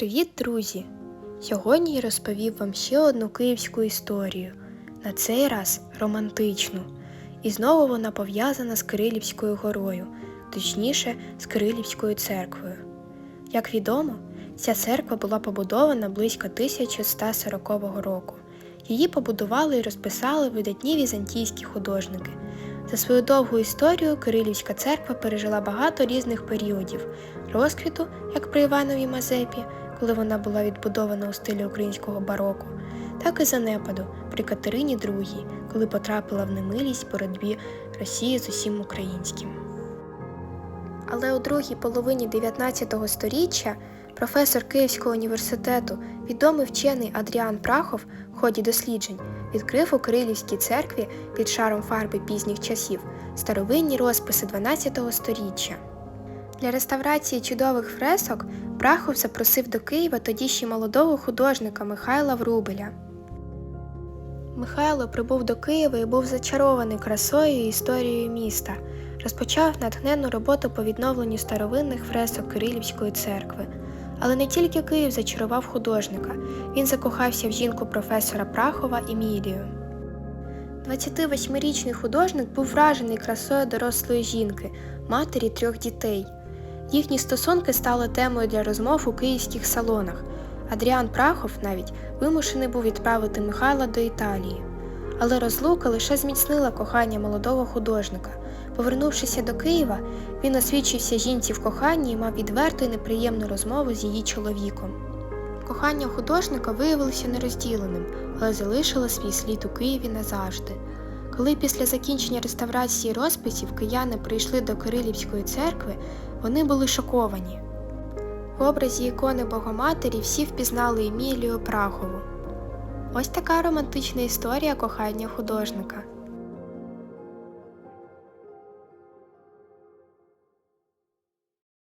Привіт, друзі! Сьогодні я розповів вам ще одну київську історію, на цей раз романтичну. І знову вона пов'язана з Кирилівською горою, точніше, з Кирилівською церквою. Як відомо, ця церква була побудована близько 1140 року. Її побудували і розписали видатні візантійські художники. За свою довгу історію Кирилівська церква пережила багато різних періодів розквіту, як при Іванові Мазепі, коли вона була відбудована у стилі українського бароко, так і занепаду при Катерині II, коли потрапила в немилість боротьбі Росії з усім українським. Але у другій половині 19 століття професор Київського університету, відомий вчений Адріан Прахов в ході досліджень відкрив у Кирилівській церкві під шаром фарби пізніх часів старовинні розписи 12 століття. Для реставрації чудових фресок Прахов запросив до Києва тоді ще молодого художника Михайла Врубеля. Михайло прибув до Києва і був зачарований красою і історією міста. Розпочав натхненну роботу по відновленню старовинних фресок Кирилівської церкви. Але не тільки Київ зачарував художника, він закохався в жінку професора Прахова Емілію. 28-річний художник був вражений красою дорослої жінки, матері трьох дітей. Їхні стосунки стали темою для розмов у київських салонах. Адріан Прахов навіть вимушений був відправити Михайла до Італії. Але розлука лише зміцнила кохання молодого художника. Повернувшися до Києва, він освідчився жінці в коханні і мав відверту і неприємну розмову з її чоловіком. Кохання художника виявилося нерозділеним, але залишило свій слід у Києві назавжди. Коли після закінчення реставрації розписів кияни прийшли до Кирилівської церкви, вони були шоковані. В образі ікони Богоматері всі впізнали Емілію Прахову. Ось така романтична історія кохання художника.